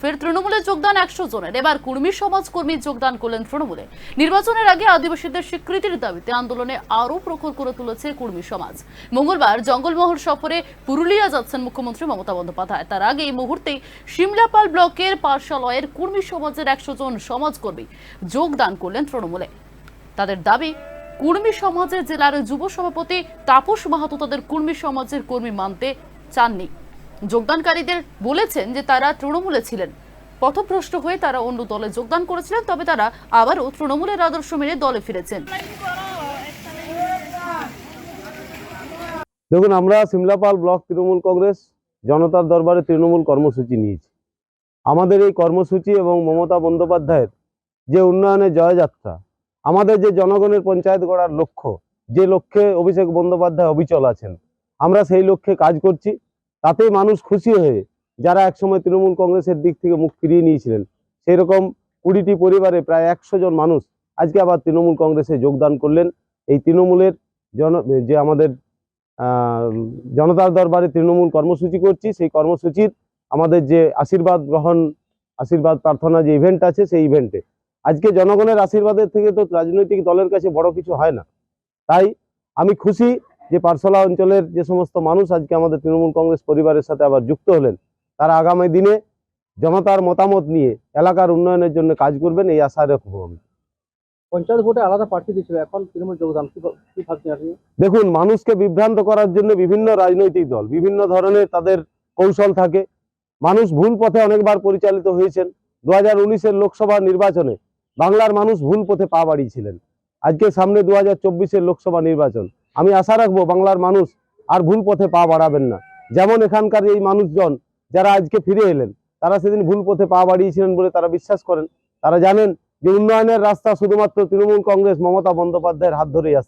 ফের তৃণমূলে যোগদান একশো জনের। এবার কুর্মী সমাজ কর্মী যোগদান করলেন তৃণমূলে। নির্বাচনের আগে আদিবাসীদের স্বীকৃতির দাবিতে আন্দোলনে আরও প্রখর করে তুলেছে কুর্মী সমাজ। মঙ্গলবার জঙ্গলমহল সফরে পুরুলিয়া যাচ্ছেন মুখ্যমন্ত্রী মমতা বন্দ্যোপাধ্যায়। তার আগে এই মুহূর্তে সিমলাপাল ব্লকের পাঠশালয়ের কুর্মী সমাজের একশো জন সমাজকর্মী যোগদান করলেন তৃণমূলে। তাদের দাবি, কুর্মী সমাজের জেলার যুব সভাপতি তাপস মাহাতো তাদের কুর্মী সমাজের কর্মী মানতে চাননি। যোগদানকারীদের বলেছেন যে তারা তৃণমূলে ছিলেন। পথভ্রষ্ট হয়ে তারা অন্য দলে যোগদান করেছিলেন, তবে তারা আবারও তৃণমূলের আদর্শ মেনে দলে ফিরেছেন। দেখুন, আমরা সিমলাপাল ব্লক তৃণমূল কংগ্রেস, জনতার দরবারে তৃণমূল কর্মসূচি নিয়েছি। আমাদের এই কর্মসূচি এবং মমতা বন্দ্যোপাধ্যায়ের যে উন্নয়নের জয়যাত্রা, আমাদের যে জনগণের পঞ্চায়েত গড়ার লক্ষ্য, যে লক্ষ্যে অভিষেক বন্দ্যোপাধ্যায় অবিচল আছেন, আমরা সেই লক্ষ্যে কাজ করছি। তাতেই মানুষ খুশি হয়ে যারা একসময় তৃণমূল কংগ্রেসের দিক থেকে মুখ ফিরিয়ে নিয়েছিলেন সেই রকম কুড়িটি পরিবারে প্রায় একশো জন মানুষ আজকে আবার তৃণমূল কংগ্রেসে যোগদান করলেন। এই তৃণমূলের জন, যে আমাদের জনতার দরবারে তৃণমূল কর্মসূচি করছি, সেই কর্মসূচির আমাদের যে আশীর্বাদ গ্রহণ, আশীর্বাদ প্রার্থনা যে ইভেন্ট আছে, সেই ইভেন্টে আজকে জনগণের আশীর্বাদের থেকে তো রাজনৈতিক দলের কাছে বড় কিছু হয় না। তাই আমি খুশি যে পারসলা অঞ্চলের যে সমস্ত মানুষ আজকে আমাদের তৃণমূল কংগ্রেস পরিবারের সাথে আবার যুক্ত হলেন তারা আগামী দিনে জনতার মতামত নিয়ে এলাকার উন্নয়নের জন্য কাজ করবেন এই আশা রাখব আমি। পঞ্চায়েত ভোটে আলাদা প্রার্থী দিয়েছিল এখন তৃণমূল যোগদান কি ভাবছেন আপনি? দেখুন মানুষকে বিভ্রান্ত করার জন্য বিভিন্ন রাজনৈতিক দল বিভিন্ন ধরনের তাদের কৌশল থাকে। মানুষ ভুল পথে অনেকবার পরিচালিত হয়েছেন। দু হাজার উনিশের লোকসভা নির্বাচনে বাংলার মানুষ ভুল পথে পা বাড়িয়েছিলেন। আজকে সামনে দু হাজার চব্বিশের লোকসভা নির্বাচন। আমি আশা রাখব বাংলার মানুষ আর ভুল পথে পা বাড়াবেন না। যেমন এখানকার এই মানুষজন যারা আজকে ফিরে এলেন, তারা সেদিন ভুল পথে পা বাড়িয়েছিলেন বলে তারা বিশ্বাস করেন। তারা জানেন যে উন্নয়নের রাস্তা শুধুমাত্র তৃণমূল কংগ্রেস মমতা বন্দ্যোপাধ্যায়ের হাত ধরেই আসছে